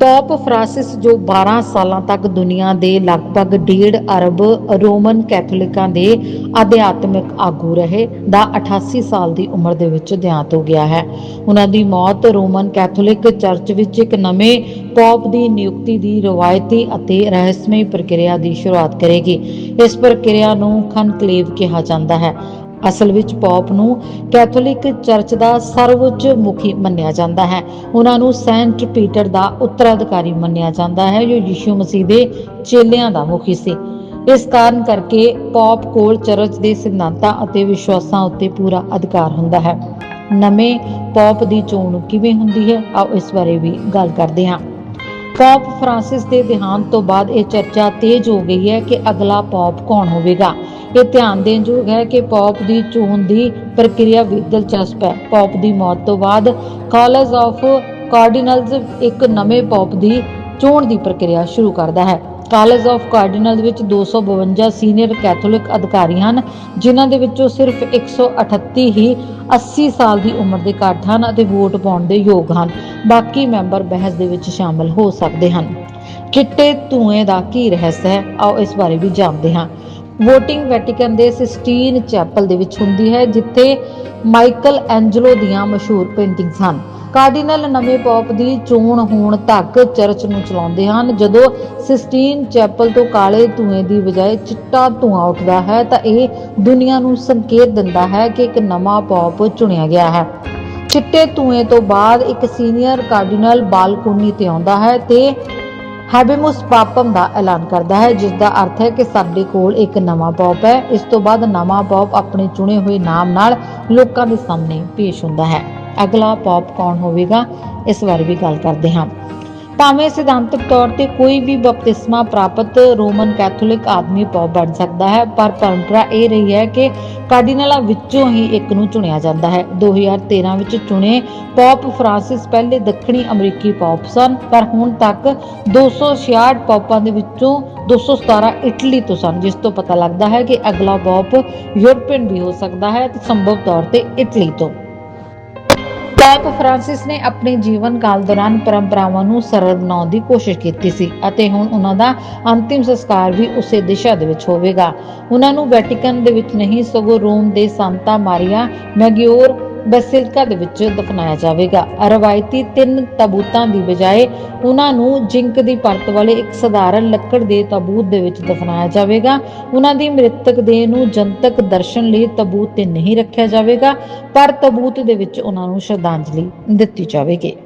Pop Francis ਜੋ 12 ਸਾਲਾਂ ਤੱਕ ਦੁਨੀਆ ਦੇ ਲਗਭਗ 1.5 ਅਰਬ ਰੋਮਨ ਕੈਥੋਲਿਕਾਂ ਦੇ ਅਧਿਆਤਮਿਕ ਆਗੂ ਰਹੇ, ਦਾ 88 ਸਾਲ ਦੀ ਉਮਰ ਦੇ ਵਿੱਚ ਦੇਹਾਂਤ ਹੋ ਗਿਆ ਹੈ। ਉਹਨਾਂ ਦੀ ਮੌਤ ਰੋਮਨ ਕੈਥੋਲਿਕ ਚਰਚ ਵਿੱਚ ਇੱਕ ਨਵੇਂ ਪੌਪ ਦੀ ਨਿਯੁਕਤੀ ਦੀ ਰਵਾਇਤੀ ਅਤੇ ਰਹੱਸਮਈ ਪ੍ਰਕਿਰਿਆ ਦੀ ਸ਼ੁਰੂਆਤ ਕਰੇਗੀ। ਇਸ ਪ੍ਰਕਿਰਿਆ ਨੂੰ ਖਨਕਲੇਵ ਕਿਹਾ ਜਾਂਦਾ ਹੈ। ਅਸਲ ਵਿੱਚ ਪੌਪ ਨੂੰ ਕੈਥੋਲਿਕ ਚਰਚ ਦਾ ਸਰਵਉੱਚ ਮੁਖੀ ਮੰਨਿਆ ਜਾਂਦਾ ਹੈ। ਉਹਨਾਂ ਨੂੰ ਸੈਂਟ ਪੀਟਰ ਦਾ ਉੱਤਰਾਧਿਕਾਰੀ ਮੰਨਿਆ ਜਾਂਦਾ ਹੈ, ਜੋ ਯਿਸੂ ਮਸੀਹ ਦੇ ਚੇਲਿਆਂ ਦਾ ਮੁਖੀ ਸੀ। ਇਸ ਕਾਰਨ ਕਰਕੇ ਪੌਪ ਕੋਲ ਚਰਚ ਦੇ ਸਿਧਾਂਤਾਂ ਅਤੇ ਵਿਸ਼ਵਾਸਾਂ ਉੱਤੇ ਪੂਰਾ ਅਧਿਕਾਰ ਹੁੰਦਾ ਹੈ। ਨਵੇਂ ਪੌਪ ਦੀ ਚੋਣ ਕਿਵੇਂ ਹੁੰਦੀ ਹੈ? ਆਓ ਇਸ ਬਾਰੇ ਵੀ ਗੱਲ ਕਰਦੇ ਹਾਂ। ਪੌਪ ਫਰਾਂਸਿਸ ਦੇ ਦੇਹਾਂਤ ਤੋਂ ਬਾਅਦ ਇਹ ਚਰਚਾ ਤੇਜ਼ ਹੋ ਗਈ ਹੈ ਕਿ ਅਗਲਾ ਪੌਪ ਕੌਣ ਹੋਵੇਗਾ। ਇਹ ਧਿਆਨ ਦੇਣ ਯੋਗ ਹੈ ਕਿ ਪੌਪ ਦੀ ਚੋਣ ਦੀ ਪ੍ਰਕਿਰਿਆ ਵੀ ਦਿਲਚਸਪ ਹੈ। ਪੌਪ ਦੀ ਮੌਤ ਤੋਂ ਬਾਅਦ ਕਾਲਜ ਆਫ ਕਾਰਡੀਨਲਸ ਇੱਕ ਨਵੇਂ ਪੌਪ ਦੀ ਚੋਣ ਦੀ ਪ੍ਰਕਿਰਿਆ ਸ਼ੁਰੂ ਕਰਦਾ ਹੈ। ਕਾਲਜ ਆਫ ਕਾਰਡੀਨਲ ਵਿੱਚ 252 ਸੀਨੀਅਰ ਕੈਥੋਲਿਕ ਅਧਿਕਾਰੀ ਹਨ, ਜਿਨ੍ਹਾਂ ਦੇ ਵਿੱਚੋਂ ਸਿਰਫ 138 ਹੀ 80 ਸਾਲ ਦੀ ਉਮਰ ਦੇ ਘੱਟ ਹਨ ਅਤੇ ਵੋਟ ਪਾਉਣ ਦੇ ਯੋਗ ਹਨ। ਬਾਕੀ ਮੈਂਬਰ ਬਹਿਸ ਦੇ ਵਿੱਚ ਸ਼ਾਮਲ ਹੋ ਸਕਦੇ ਹਨ। ਚਿੱਟੇ ਧੂਏ ਦਾ ਕੀ ਰਹੱਸ ਹੈ? ਆਓ ਇਸ ਬਾਰੇ ਵੀ ਜਾਣਦੇ ਹਾਂ। ਵੋਟਿੰਗ ਵੈਟੀਕਨ ਦੇ ਸਿਸਟੀਨ ਚੈਪਲ ਦੇ ਵਿੱਚ ਹੁੰਦੀ ਹੈ, ਜਿੱਥੇ ਮਾਈਕਲ ਐਂਜਲੋ ਦੀਆਂ ਮਸ਼ਹੂਰ ਪੇਂਟਿੰਗਸ ਹਨ। ਕਾਰਡੀਨਲ ਨਵੇਂ ਪੌਪ ਦੀ ਚੋਣ ਹੋਣ ਤੱਕ ਚਰਚ ਨੂੰ ਚਲਾਉਂਦੇ ਹਨ। ਜਦੋਂ ਸਿਸਟੀਨ ਚੈਪਲ ਤੋਂ ਕਾਲੇ ਧੂਏ ਦੀ ਬਜਾਏ ਚਿੱਟਾ ਧੂਆਂ ਉੱਠਦਾ ਹੈ, ਤਾਂ ਇਹ ਦੁਨੀਆ ਨੂੰ ਸੰਕੇਤ ਦਿੰਦਾ ਹੈ ਕਿ ਇੱਕ ਨਵਾਂ ਪੌਪ ਚੁਣਿਆ ਗਿਆ ਹੈ। ਚਿੱਟੇ ਧੂਏ ਤੋਂ ਬਾਅਦ ਇੱਕ ਸੀਨੀਅਰ ਕਾਰਡੀਨਲ ਬਾਲਕੋਨੀ ਤੇ ਆਉਂਦਾ ਹੈ ਤੇ ਹੈਬੇਮੁਸ ਪਾਪਮ ਦਾ ਐਲਾਨ ਕਰਦਾ ਹੈ ਜਿਸ ਦਾ ਅਰਥ ਹੈ ਕਿ ਸਾਡੇ ਕੋਲ ਇੱਕ ਨਵਾਂ ਪੌਪ ਹੈ। ਇਸ ਤੋਂ ਬਾਅਦ ਨਵਾਂ ਪੌਪ ਆਪਣੇ ਚੁਣੇ ਹੋਏ ਨਾਮ ਨਾਲ ਲੋਕਾਂ ਦੇ ਸਾਹਮਣੇ ਪੇਸ਼ ਹੁੰਦਾ ਹੈ। ਅਗਲਾ ਪੌਪ ਕੌਣ ਹੋਵੇਗਾ? ਇਸ ਬਾਰੇ ਵੀ ਗੱਲ ਕਰਦੇ ਹਾਂ। ਭਾਵੇਂ ਸਿਧਾਂਤਕ ਤੌਰ ਤੇ ਕੋਈ ਵੀ ਬਪਤਿਸਮਾ ਪ੍ਰਾਪਤ ਰੋਮਨ ਕੈਥੋਲਿਕ ਆਦਮੀ ਪੌਪ ਬਣ ਸਕਦਾ ਹੈ, ਪਰ ਪਰੰਪਰਾ ਇਹ ਰਹੀ ਹੈ ਕਿ ਕਾਰਡੀਨਲਾਂ ਵਿੱਚੋਂ ਹੀ ਇੱਕ ਨੂੰ ਚੁਣਿਆ ਜਾਂਦਾ ਹੈ। 2013 ਵਿੱਚ ਚੁਣੇ ਪੌਪ ਫਰਾਂਸਿਸ ਪਹਿਲੇ ਦੱਖਣੀ ਅਮਰੀਕੀ ਪੌਪ ਸਨ, ਪਰ ਹੁਣ ਤੱਕ 266 ਪੌਪਾਂ ਦੇ ਵਿੱਚੋਂ 217 ਇਟਲੀ ਤੋਂ ਸਨ, ਜਿਸ ਤੋਂ ਪਤਾ ਲੱਗਦਾ ਹੈ ਕਿ ਅਗਲਾ ਪੌਪ ਯੂਰਪੀਅਨ ਵੀ ਹੋ ਸਕਦਾ ਹੈ ਤੇ ਸੰਭਵ ਤੌਰ ਤੇ ਇਟਲੀ ਤੋਂ। ਪੌਪ ਫਰਾਂਸਿਸ ਨੇ ਆਪਣੇ ਜੀਵਨ ਕਾਲ ਦੌਰਾਨ ਪਰੰਪਰਾਵਾਂ ਨੂੰ ਸਰਲ ਬਣਾਉਣ ਦੀ ਕੋਸ਼ਿਸ਼ ਕੀਤੀ ਸੀ ਅਤੇ ਹੁਣ ਉਹਨਾਂ ਦਾ ਅੰਤਿਮ ਸੰਸਕਾਰ ਵੀ ਉਸੇ ਦਿਸ਼ਾ ਦੇ ਵਿੱਚ ਹੋਵੇਗਾ। ਉਹਨਾਂ ਨੂੰ ਵੈਟੀਕਨ ਦੇ ਵਿੱਚ ਨਹੀਂ, ਸਗੋਂ ਰੋਮ ਦੇ ਸੰਤਾ ਮਾਰੀਆ ਮੈਗਿਓਰ ਬੈਸਿਲਿਕਾ ਦੇ ਵਿੱਚ ਦਫਨਾਇਆ ਜਾਵੇਗਾ। ਰਵਾਇਤੀ ਤਿੰਨ ਤਾਬੂਤਾਂ ਦੀ ਬਜਾਏ ਉਹਨਾਂ ਨੂੰ ਜਿੰਕ ਦੀ ਪਰਤ ਵਾਲੇ ਇੱਕ ਸਧਾਰਨ ਲੱਕੜ ਦੇ ਤਾਬੂਤ ਦੇ ਵਿੱਚ ਦਫਨਾਇਆ ਜਾਵੇਗਾ। ਉਹਨਾਂ ਦੀ ਮ੍ਰਿਤਕ ਦੇਹ ਨੂੰ ਜਨਤਕ ਦਰਸ਼ਨ ਲਈ ਤਾਬੂਤ ਤੇ ਨਹੀਂ ਰੱਖਿਆ ਜਾਵੇਗਾ, ਪਰ ਤਾਬੂਤ ਦੇ ਵਿੱਚ ਉਹਨਾਂ ਨੂੰ ਸ਼ਰਧਾਂਜਲੀ ਦਿੱਤੀ ਜਾਵੇਗੀ।